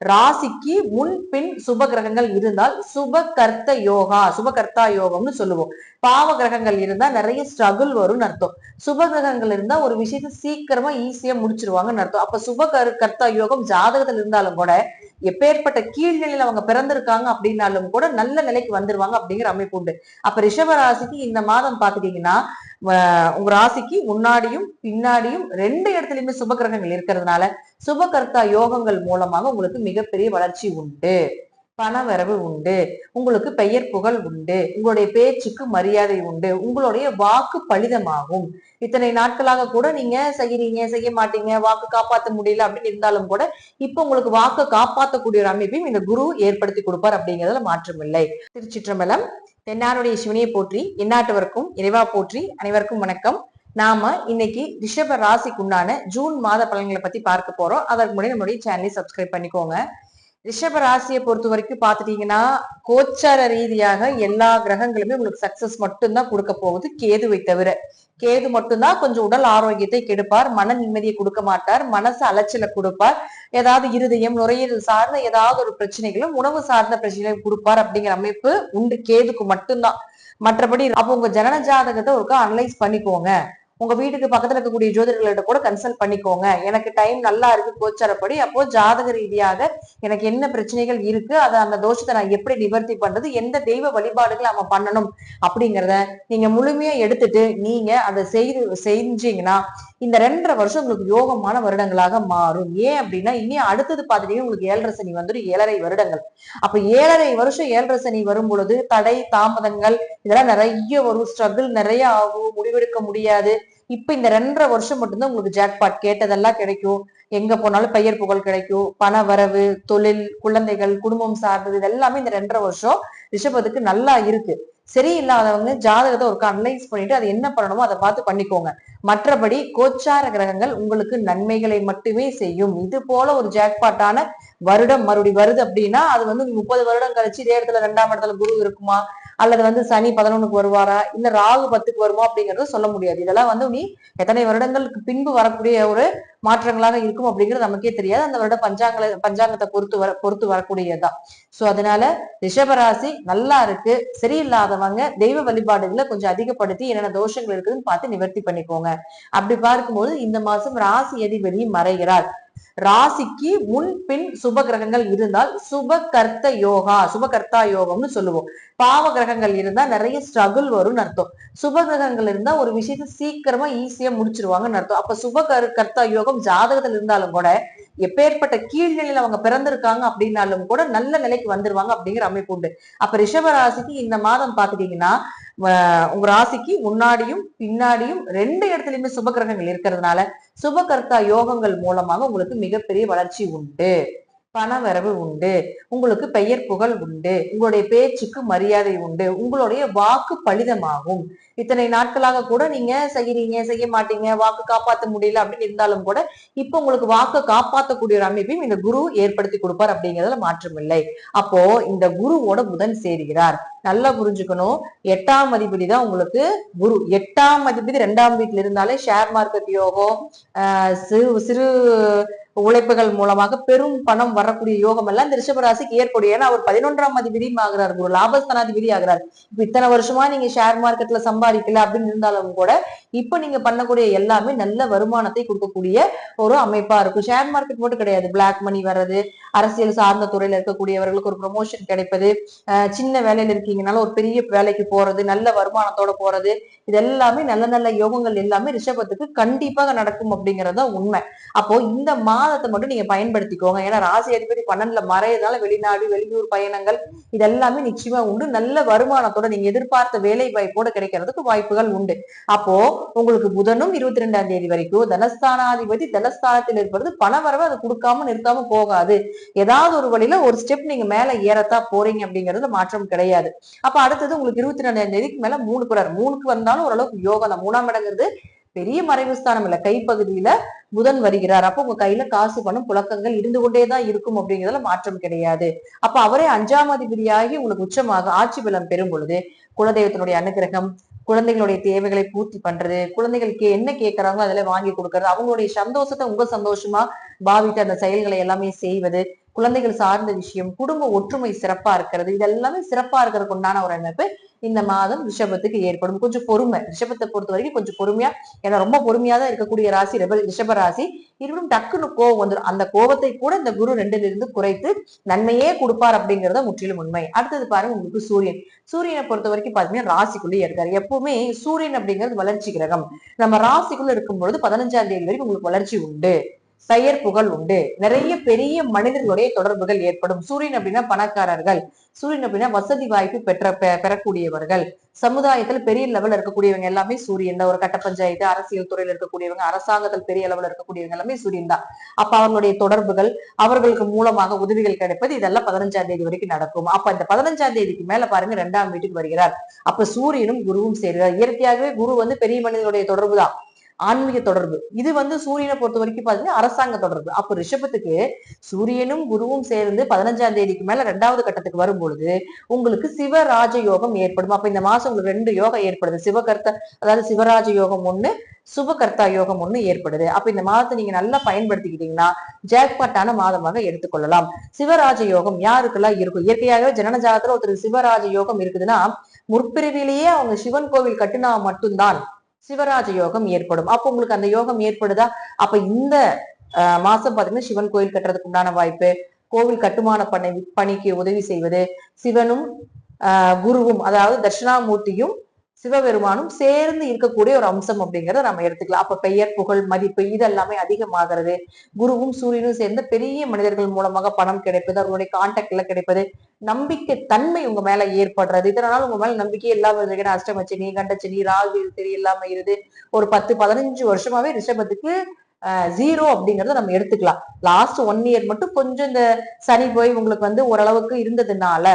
ராசிக்கு முன் பின் சுப கிரகங்கள் இருந்தால் சுப கர்த்த யோகா சுப கர்த்தா யோகம்னு சொல்லுவோம். பாவ கிரகங்கள் இருந்தா நிறைய ஸ்ட்ரகிள் வரும்னு அர்த்தம். சுப கிரகங்கள் இருந்தா ஒரு விஷயத்த சீக்கிரமா ஈஸியா முடிச்சிருவாங்கன்னு அர்த்தம். அப்ப சுப கரு கர்த்தா யோகம் ஜாதகத்துல இருந்தாலும் கூட எப்பேற்பட்ட கீழ்நிலையில அவங்க பிறந்திருக்காங்க அப்படின்னாலும் கூட நல்ல நிலைக்கு வந்துருவாங்க அப்படிங்கிற அமைப்பு உண்டு. அப்ப ரிஷப ராசிக்கு இந்த மாதம் பாத்துட்டீங்கன்னா உங்க ராசிக்கு முன்னாடியும் பின்னாடியும் ரெண்டு இடத்துலயுமே சுப கிரகங்கள் இருக்கிறதுனால சுபகர்த்தா யோகங்கள் மூலமாக உங்களுக்கு மிகப்பெரிய வளர்ச்சி உண்டு. பணவரவு உண்டு. உங்களுக்கு பெயர் புகழ் உண்டு. உங்களுடைய பேச்சுக்கு மரியாதை உண்டு. உங்களுடைய வாக்கு பலிதமாகும். இத்தனை நாட்களாக கூட நீங்க செய்யறீங்க செய்ய மாட்டீங்க வாக்கு காப்பாற்ற முடியல அப்படின்னு இருந்தாலும் கூட இப்ப உங்களுக்கு வாக்கு காப்பாற்றக்கூடிய ஒரு அமைப்பையும் இந்த குரு ஏற்படுத்தி கொடுப்பார் அப்படிங்கிறதுல மாற்றமில்லை திருச்சிற்றம்பலம் தென்னாருடைய சிவனையை போற்றி எந்நாட்டவருக்கும் இறைவா போற்றி அனைவருக்கும் வணக்கம். நாம இன்னைக்கு ரிஷப ராசிக்குண்டான ஜூன் மாத பலன்களை பத்தி பார்க்க போறோம். அதற்கு முன்னாடி நம்மளுடைய சேனலை சப்ஸ்கிரைப் பண்ணிக்கோங்க. ரிஷப ராசியை பொறுத்த வரைக்கும் பாத்துட்டீங்கன்னா கோச்சார ரீதியாக எல்லா கிரகங்களுமே உங்களுக்கு சக்சஸ் மட்டும்தான் கொடுக்க போகுது கேதுவை தவிர. கேது மட்டும்தான் கொஞ்சம் உடல் ஆரோக்கியத்தை கெடுப்பார் மன நிம்மதியை கொடுக்க மாட்டார் மனசு அலைச்சலை கொடுப்பார். ஏதாவது இருதயம் நுரையீரல் சார்ந்த ஏதாவது ஒரு பிரச்சனைகளும் உணவு சார்ந்த பிரச்சனைகளும் கொடுப்பார் அப்படிங்கிற அமைப்பு உண்டு. கேதுக்கு மட்டும்தான். மற்றபடி அப்போ உங்க ஜனன ஜாதகத்தை ஒருக்கா அனலைஸ் பண்ணிக்கோங்க. உங்க வீட்டுக்கு பக்கத்துல இருக்கக்கூடிய ஜோதிடர்கள்ட்ட கூட கன்சல்ட் பண்ணிக்கோங்க. எனக்கு டைம் நல்லா இருக்கு கோச்சாரப்படி. அப்போ ஜாதக ரீதியாக எனக்கு என்ன பிரச்சனைகள் இருக்கு அதை அந்த தோஷத்தை நான் எப்படி நிவர்த்தி பண்றது எந்த தெய்வ வழிபாடுகள் நம்ம பண்ணணும் அப்படிங்கிறத நீங்க முழுமையா எடுத்துட்டு நீங்க அதை செய்து செஞ்சீங்கன்னா இந்த ரெண்டரை வருஷம் உங்களுக்கு யோகமான வருடங்களாக மாறும். ஏன் அப்படின்னா இனி அடுத்தது பார்த்துட்டீங்கன்னா உங்களுக்கு ஏழரை சனி வந்துடும் ஏழரை வருடங்கள். அப்ப ஏழரை வருஷம் ஏழரை சனி வரும் பொழுது தடை தாமதங்கள் இதெல்லாம் நிறைய வரும். ஸ்ட்ரகிள் நிறைய ஆகும். முடிவெடுக்க முடியாது. இப்ப இந்த ரெண்டரை வருஷம் மட்டும்தான் உங்களுக்கு ஜாக்பாட் கேட்டதெல்லாம் கிடைக்கும். எங்க போனாலும் பெயர் புகழ் கிடைக்கும். பண வரவு தொழில் குழந்தைகள் குடும்பம் சார்ந்தது இது எல்லாமே இந்த ரெண்டரை வருஷம் ரிஷபத்துக்கு நல்லா இருக்கு. சரியில்லாதவங்க ஜாதகத்தை ஒரு அனலைஸ் பண்ணிட்டு அது என்ன பண்ணணுமோ அதை பார்த்து பண்ணிக்கோங்க. மற்றபடி கோச்சார கிரகங்கள் உங்களுக்கு நன்மைகளை மட்டுமே செய்யும். இது போல ஒரு ஜாக்பாட்டான வருடம் மறுபடி வருது அப்படின்னா அது வந்து முப்பது வருடம் கழிச்சு இதே இடத்துல ரெண்டாம் இடத்துல குரு இருக்குமா? அல்லது வந்து சனி பதினொன்னுக்கு வருவாரா? இல்ல ராகு பத்துக்கு வருமா? அப்படிங்கறத சொல்ல முடியாது. இதெல்லாம் வந்து நீ எத்தனை வருடங்களுக்கு பின்பு வரக்கூடிய ஒரு மாற்றங்களாக இருக்கும் அப்படிங்கிறது நமக்கே தெரியாது. அந்த வருட பஞ்சாங்கல பஞ்சாங்கத்தை பொறுத்து வர பொறுத்து வரக்கூடியதுதான். சோ அதனால ரிஷபராசி நல்லா இருக்கு. சரியில்லாதவங்க தெய்வ வழிபாடுகளை கொஞ்சம் அதிகப்படுத்தி என்னென்ன தோஷங்கள் இருக்குதுன்னு பார்த்து நிவர்த்தி பண்ணிக்கோங்க. அப்படி பார்க்கும்போது இந்த மாசம் ராசி அதிபதி மறைகிறார். ராசிக்கு முன் பின் சுப கிரகங்கள் இருந்தால் சுப கர்த்த யோகா சுப கர்த்தா யோகம்னு சொல்லுவோம். பாவ கிரகங்கள் இருந்தா நிறைய ஸ்ட்ரகிள் வரும்னு அர்த்தம். சுப கிரகங்கள் இருந்தா ஒரு விஷயத்த சீக்கிரமா ஈஸியா முடிச்சிருவாங்கன்னு அர்த்தம். அப்ப சுப கர்த்தா யோகம் ஜாதகத்துல இருந்தாலும் கூட எப்பேற்பட்ட கீழ்நிலையில அவங்க பிறந்திருக்காங்க அப்படின்னாலும் கூட நல்ல நிலைக்கு வந்துருவாங்க அப்படிங்கிற அமைப்பு உண்டு. அப்ப ரிஷப ராசிக்கு இந்த மாதம் பாத்துட்டீங்கன்னா உங்க ராசிக்கு முன்னாடியும் பின்னாடியும் ரெண்டு இடத்துலயுமே சுப கிரகங்கள் இருக்கிறதுனால சுபகர்த்தா யோகங்கள் மூலமாக உங்களுக்கு மிகப்பெரிய வளர்ச்சி உண்டு. பணவரவு உண்டு. உங்களுக்கு பெயர் புகழ் உண்டு. உங்களுடைய பேச்சுக்கு மரியாதை உண்டு. உங்களுடைய வாக்கு பலிதமாகும். இத்தனை நாட்களாக கூட நீங்க செய்யறீங்க செய்ய மாட்டீங்க வாக்கு காப்பாற்ற முடியல அப்படின்னு இருந்தாலும் கூட இப்ப உங்களுக்கு வாக்கு காப்பாற்றக்கூடிய ஒரு அமைப்பையும் இந்த குரு ஏற்படுத்தி கொடுப்பார் அப்படிங்கிறதுல மாற்றமில்லை. அப்போ இந்த குருவோட புதன் சேர்கிறார். நல்லா புரிஞ்சுக்கணும். எட்டாம் அதிபதி தான் உங்களுக்கு குரு. எட்டாம் அதிபதி ரெண்டாம் வீட்டுல இருந்தாலே ஷேர் மார்க்கெட் யோகம் ஆஹ் சிறு சிறு உழைப்புகள் மூலமாக பெரும் பணம் வரக்கூடிய யோகம் எல்லாம் இந்த ரிஷபராசிக்கு ஏற்படும். ஏன்னா அவர் பதினொன்றாம் அதிபதியும் ஆகிறார் குரு. லாபஸ்தானாதிபதி ஆகிறார். இப்ப இத்தனை வருஷமா நீங்க ஷேர் மார்க்கெட்ல சம்பாதிக்கல அப்படின்னு இருந்தாலும் கூட இப்ப நீங்க பண்ணக்கூடிய எல்லாமே நல்ல வருமானத்தை கொடுக்கக்கூடிய ஒரு அமைப்பா இருக்கும். ஷேர் மார்க்கெட் மட்டும் கிடையாது. பிளாக் மணி வர்றது அரசியல் சார்ந்த துறையில இருக்கக்கூடியவர்களுக்கு ஒரு ப்ரொமோஷன் கிடைப்பது சின்ன வேலையில இருக்கீங்கனால ஒரு பெரிய வேலைக்கு போறது நல்ல வருமானத்தோட போறது இது எல்லாமே நல்ல நல்ல யோகங்கள் எல்லாமே ரிஷபத்துக்கு கண்டிப்பாக நடக்கும் அப்படிங்கறது உண்மை. அப்போ இந்த மாதத்தை மட்டும் நீங்க பயன்படுத்திக்கோங்க. ஏன்னா ராசி அதிபதி பன்னெண்டுல மறையதால வெளிநாடு வெளியூர் பயணங்கள் இதெல்லாமே நிச்சயமா உண்டு. நல்ல வருமானத்தோட நீங்க எதிர்பார்த்த வேலை வாய்ப்போட கிடைக்கிறதுக்கு வாய்ப்புகள் உண்டு. அப்போ உங்களுக்கு புதனும் இருபத்தி ரெண்டாம் தேதி வரைக்கும் தனஸ்தானாதிபதி தனஸ்தானத்தில் இருப்பது பண வரவு அது கொடுக்காம நிறுத்தாம போகாது. ஏதாவது ஒரு வழியில ஒரு ஸ்டெப் நீங்க மேல ஏறத்தா போறீங்க அப்படிங்கிறது மாற்றம் கிடையாது. அப்ப அடுத்தது உங்களுக்கு இருபத்தி ரெண்டாம் தேதிக்கு மேல மூணு குறார் மூணுக்கு வந்தாலும் ஓரளவுக்கு யோகம் தான். மூணாம் இடங்கிறது பெரிய மறைவு ஸ்தானம் இல்ல. கைப்பகுதியில புதன் வருகிறார். அப்போ உங்க கையில காசு பணம் புழக்கங்கள் இருந்து கொண்டேதான் இருக்கும் அப்படிங்கிறதுல மாற்றம் கிடையாது. அப்ப அவரே அஞ்சாம் அதிபதியாகி உங்களுக்கு உச்சமாக ஆட்சி பலம் பெறும் பொழுது குலதெய்வத்தினுடைய அனுகிரகம் குழந்தைகளுடைய தேவைகளை பூர்த்தி பண்றது குழந்தைகளுக்கு என்ன கேட்கறாங்களோ அதில் வாங்கி கொடுக்கறது அவங்களுடைய சந்தோஷத்தை உங்க சந்தோஷமா பாவித்து அந்த செயல்களை எல்லாமே செய்வது குழந்தைகள் சார்ந்த விஷயம் குடும்ப ஒற்றுமை சிறப்பா இருக்கிறது இது எல்லாமே சிறப்பா இருக்கிறதுக்கு உண்டான ஒரு அமைப்பு இந்த மாதம் ரிஷபத்துக்கு ஏற்படும். கொஞ்சம் பொறுமை ரிஷபத்தை பொறுத்த வரைக்கும் கொஞ்சம் பொறுமையா ஏன்னா ரொம்ப பொறுமையா தான் இருக்கக்கூடிய ராசி ரிஷப ராசி இருவரும் டக்குன்னு கோவம் வந்துடும் அந்த கோபத்தை கூட இந்த குரு ரெண்டுல இருந்து குறைத்து நன்மையே கொடுப்பார் அப்படிங்கறத முற்றிலும் உண்மை. அடுத்தது பாருங்க உங்களுக்கு சூரியன். சூரியனை பொறுத்த வரைக்கும் பாத்தீங்கன்னா ராசிக்குள்ளேயே இருக்காரு. எப்பவுமே சூரியன் அப்படிங்கிறது வளர்ச்சி கிரகம். நம்ம ராசிக்குள்ள இருக்கும் பொழுது பதினஞ்சாம் தேதி வரைக்கும் உங்களுக்கு வளர்ச்சி உண்டு. பெயர் புகழ் உண்டு. நிறைய பெரிய மனிதர்களுடைய தொடர்புகள் ஏற்படும். சூரியன் அப்படின்னா பணக்காரர்கள். சூரியன் அப்படின்னா வசதி வாய்ப்பு பெற்ற பெ- பெறக்கூடியவர்கள். சமுதாயத்தில் பெரிய லெவல் இருக்கக்கூடியவங்க எல்லாமே சூரியன் தான். ஒரு கட்ட பஞ்சாயத்து அரசியல் துறையில் இருக்கக்கூடியவங்க அரசாங்கத்தில் பெரிய லெவல் இருக்கக்கூடியவங்க எல்லாமே சூரியன் தான். அப்ப அவர்களுடைய தொடர்புகள் அவர்களுக்கு மூலமாக உதவிகள் கிடைப்பது இதெல்லாம் பதினஞ்சாம் தேதி வரைக்கும் நடக்கும். அப்ப இந்த பதினஞ்சாம் தேதிக்கு மேல பாருங்க ரெண்டாம் வீட்டுக்கு வருகிறார். அப்ப சூரியனும் குருவும் சேர்கிறார். இயற்கையாகவே குரு வந்து பெரிய மனிதனுடைய தொடர்பு தான் ஆன்மீக தொடர்பு. இது வந்து சூரியனை பொறுத்த வரைக்கும் பாத்தீங்கன்னா அரசாங்க தொடர்பு. அப்ப ரிஷபத்துக்கு சூரியனும் குருவும் சேர்ந்து பதினஞ்சாம் தேதிக்கு மேல ரெண்டாவது கட்டத்துக்கு வரும் பொழுது உங்களுக்கு சிவராஜ யோகம் ஏற்படும். அப்ப இந்த மாசம் உங்களுக்கு ரெண்டு யோகம் ஏற்படுது. சிவகர்த்த அதாவது சிவராஜ யோகம் ஒண்ணு சுபகர்த்தா யோகம் ஒண்ணு ஏற்படுது. அப்ப இந்த மாதத்தை நீங்க நல்லா பயன்படுத்திக்கிட்டீங்கன்னா ஜாக்பாட்டான மாதமாக எடுத்துக்கொள்ளலாம். சிவராஜ யோகம் யாருக்கெல்லாம் இருக்கும்? இயற்கையாகவே ஜனன ஜாதகத்துல ஒருத்தருக்கு சிவராஜ யோகம் இருக்குதுன்னா முற்பிறவிலேயே அவங்க சிவன் கோவில் கட்டினா மட்டும்தான் சிவராஜ யோகம் ஏற்படும். அப்போ உங்களுக்கு அந்த யோகம் ஏற்படுதா? அப்ப இந்த மாசம் பாத்தீங்கன்னா சிவன் கோயில் கட்டுறதுக்கு உண்டான வாய்ப்பு கோவில் கட்டுமான பணி பணிக்கு உதவி செய்வது சிவனும் ஆஹ் குருவும் அதாவது தட்சிணாமூர்த்தியும் சிவபெருமானும் சேர்ந்து இருக்கக்கூடிய ஒரு அம்சம் அப்படிங்கறத நம்ம எடுத்துக்கலாம். அப்ப பெயர் புகழ் மதிப்பு இதெல்லாமே அதிகமாகிறது. குருவும் சூரியனும் சேர்ந்த பெரிய மனிதர்கள் மூலமாக பணம் கிடைப்பது அவர்களுடைய கான்டாக்ட்ல கிடைப்பது நம்பிக்கை தன்மை உங்க மேல ஏற்படுறது. இதனால உங்க மேல நம்பிக்கை இல்லாம இருந்தீங்கன்னா அஷ்டமச்சனி கண்டச்சனி ராகு தெரியலாம இருது. ஒரு பத்து பதினஞ்சு வருஷமாவே ரிஷபத்துக்கு ஜீரோ அப்படிங்கறத நம்ம எடுத்துக்கலாம். லாஸ்ட் ஒன் இயர் மட்டும் கொஞ்சம் இந்த சனி போய் உங்களுக்கு வந்து ஓரளவுக்கு இருந்ததுனால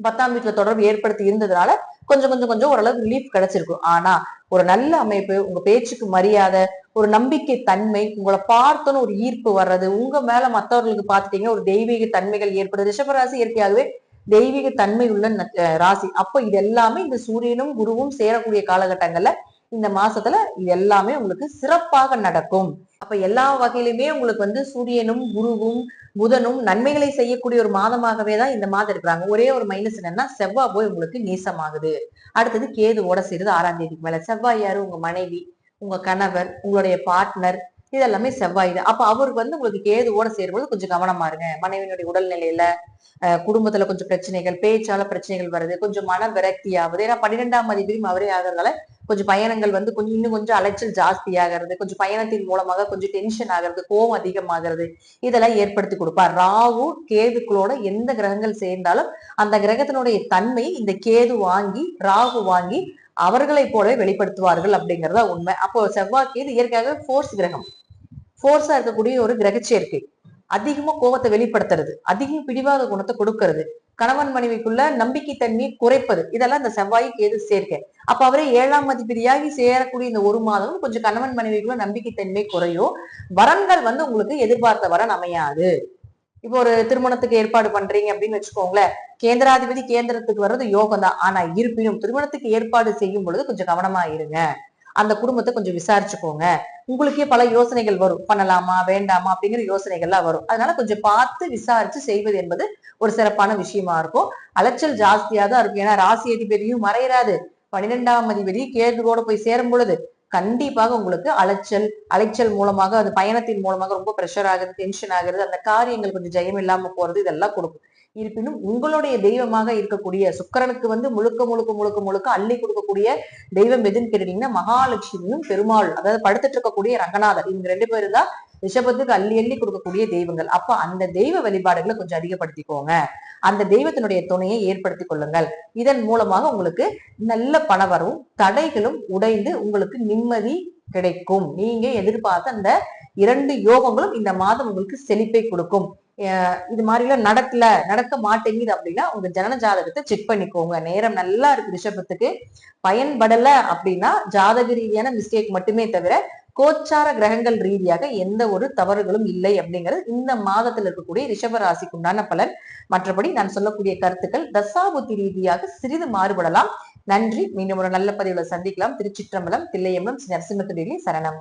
பத்தாம் வீட்டுல தொடர்பு ஏற்படுத்தி இருந்ததுனால கொஞ்சம் கொஞ்சம் கொஞ்சம் ஓரளவுக்கு ரிலீஃப் கிடைச்சிருக்கும். ஆனா ஒரு நல்ல அமைப்பு உங்க பேச்சுக்கு மரியாதை ஒரு நம்பிக்கை தன்மை உங்களை பார்த்தோன்னு ஒரு ஈர்ப்பு வர்றது உங்க மேல மற்றவர்களுக்கு பார்த்துட்டீங்கன்னா ஒரு தெய்வீக தன்மைகள் ஏற்படுது. ரிஷபராசி இயற்கையாகவே தெய்வீக தன்மை உள்ள ந- ராசி. அப்ப இது எல்லாமே இந்த சூரியனும் குருவும் சேரக்கூடிய காலகட்டங்கள்ல இந்த மாசத்துல இது எல்லாமே உங்களுக்கு சிறப்பாக நடக்கும். அப்ப எல்லா வகையிலுமே உங்களுக்கு வந்து சூரியனும் குருவும் புதனும் நன்மைகளை செய்யக்கூடிய ஒரு மாதமாகவே தான் இந்த மாதம் இருக்கிறாங்க. ஒரே ஒரு மைனஸ் என்னன்னா செவ்வாய் போய் உங்களுக்கு நீசமாகுது. அடுத்தது கேதுவோட சேருது ஆறாம் தேதிக்கு மேல. செவ்வாய் யாரு உங்க மனைவி உங்க கணவர் உங்களுடைய பார்ட்னர் இதெல்லாமே செவ்வாய் தான். அப்ப அவருக்கு வந்து உங்களுக்கு கேதுவோட சேரும்போது கொஞ்சம் கவனமா இருங்க. மனைவியினுடைய உடல்நிலையில குடும்பத்துல கொஞ்சம் பிரச்சனைகள் பேச்சால பிரச்சனைகள் வருது. கொஞ்சம் மன விரக்தி ஆகுது ஏன்னா பன்னிரெண்டாம் அதிபதியும் அவரே ஆகிறதால கொஞ்சம் பயணங்கள் வந்து கொஞ்சம் இன்னும் கொஞ்சம் அலைச்சல் ஜாஸ்தி ஆகிறது கொஞ்சம் பயணத்தின் மூலமாக கொஞ்சம் டென்ஷன் ஆகிறது கோவம் அதிகமாகிறது இதெல்லாம் ஏற்படுத்தி கொடுப்பார். ராகு கேதுக்களோட எந்த கிரகங்கள் சேர்ந்தாலும் அந்த கிரகத்தினுடைய தன்மையை இந்த கேது வாங்கி ராகு வாங்கி அவர்களை போலவே வெளிப்படுத்துவார்கள் அப்படிங்கறத உண்மை. அப்போ செவ்வாய் கேது இயற்கையாகவே ஃபோர்ஸ் கிரகம். ஃபோர்ஸா இருக்கக்கூடிய ஒரு கிரக சேர்க்கை. அதிகமா கோபத்தை வெளிப்படுத்துறது அதிகம் பிடிவாத குணத்தை கொடுக்கறது கணவன் மனைவிக்குள்ள நம்பிக்கை தன்மையை குறைப்பது இதெல்லாம் இந்த செவ்வாய்க்கு எது சேர்க்கை. அப்ப அவரே ஏழாம் அதிபதியாகி சேரக்கூடிய இந்த ஒரு மாதம் கொஞ்சம் கணவன் மனைவிக்குள்ள நம்பிக்கை தன்மை குறையும். வரன்கள் வந்து உங்களுக்கு எதிர்பார்த்த வரன் அமையாது. இப்போ ஒரு திருமணத்துக்கு ஏற்பாடு பண்றீங்க அப்படின்னு வச்சுக்கோங்களேன். கேந்திராதிபதி கேந்திரத்துக்கு வர்றது யோகம் தான் ஆனா இருப்பினும் திருமணத்துக்கு ஏற்பாடு செய்யும் பொழுது கொஞ்சம் கவனமா இருங்க. அந்த குடும்பத்தை கொஞ்சம் விசாரிச்சுக்கோங்க. உங்களுக்கே பல யோசனைகள் வரும். பண்ணலாமா வேண்டாமா அப்படிங்கிற யோசனைகள்லாம் வரும். அதனால கொஞ்சம் பார்த்து விசாரிச்சு செய்வது என்பது ஒரு சிறப்பான விஷயமா இருக்கும். அலைச்சல் ஜாஸ்தியா தான் இருக்கும். ஏன்னா ராசி அதிபதியும் மறையராது பன்னிரெண்டாம் அதிபதி கேதுவோட போய் சேரும் பொழுது கண்டிப்பாக உங்களுக்கு அலைச்சல் அலைச்சல் மூலமாக அது பயணத்தின் மூலமாக ரொம்ப ப்ரெஷர் ஆகுது டென்ஷன் ஆகுறது அந்த காரியங்கள் கொஞ்சம் ஜெயம் இல்லாம போறது இதெல்லாம் கொடுக்கும். இருப்பினும் உங்களுடைய தெய்வமாக இருக்கக்கூடிய சுக்கரனுக்கு வந்து முழுக்க முழுக்க முழுக்க முழுக்க அள்ளி கொடுக்கக்கூடிய தெய்வம் எதுன்னு கேட்டீங்கன்னா மகாலட்சுமியும் பெருமாள் அதாவது படுத்துட்டு இருக்கக்கூடிய ரங்கநாதர். இவங்க ரெண்டு பேரும் தான் ரிஷபத்துக்கு அள்ளி அள்ளி கொடுக்கக்கூடிய தெய்வங்கள். அப்ப அந்த தெய்வ வழிபாடுகளை கொஞ்சம் அதிகப்படுத்திக்கோங்க. அந்த தெய்வத்தினுடைய துணையை ஏற்படுத்தி கொள்ளுங்கள். இதன் மூலமாக உங்களுக்கு நல்ல பணவரும் தடைகளும் உடைந்து உங்களுக்கு நிம்மதி கிடைக்கும். நீங்க எதிர்பார்த்த அந்த இரண்டு யோகங்களும் இந்த மாதம் உங்களுக்கு செழிப்பை கொடுக்கும். இது மாதிரிலாம் நடக்கல நடக்க மாட்டேங்குது அப்படின்னா உங்க ஜனன ஜாதகத்தை செக் பண்ணிக்கோங்க. நேரம் நல்லா இருக்கு ரிஷபத்துக்கு. பயன்படல அப்படின்னா ஜாதக ரீதியான மிஸ்டேக் மட்டுமே தவிர கோச்சார கிரகங்கள் ரீதியாக எந்த ஒரு தவறுகளும் இல்லை அப்படிங்கிறது இந்த மாதத்தில் இருக்கக்கூடிய ரிஷபராசிக்கு உண்டான பலன். மற்றபடி நான் சொல்லக்கூடிய கருத்துக்கள் தசாபுத்தி ரீதியாக சிறிது மாறுபடலாம். நன்றி. மீண்டும் ஒரு நல்ல பதிவுல சந்திக்கலாம். திருச்சிற்றம்பலம் தில்லையம்பலம் ஸ்ரீ நரசிம்மத்துடைய சரணம்.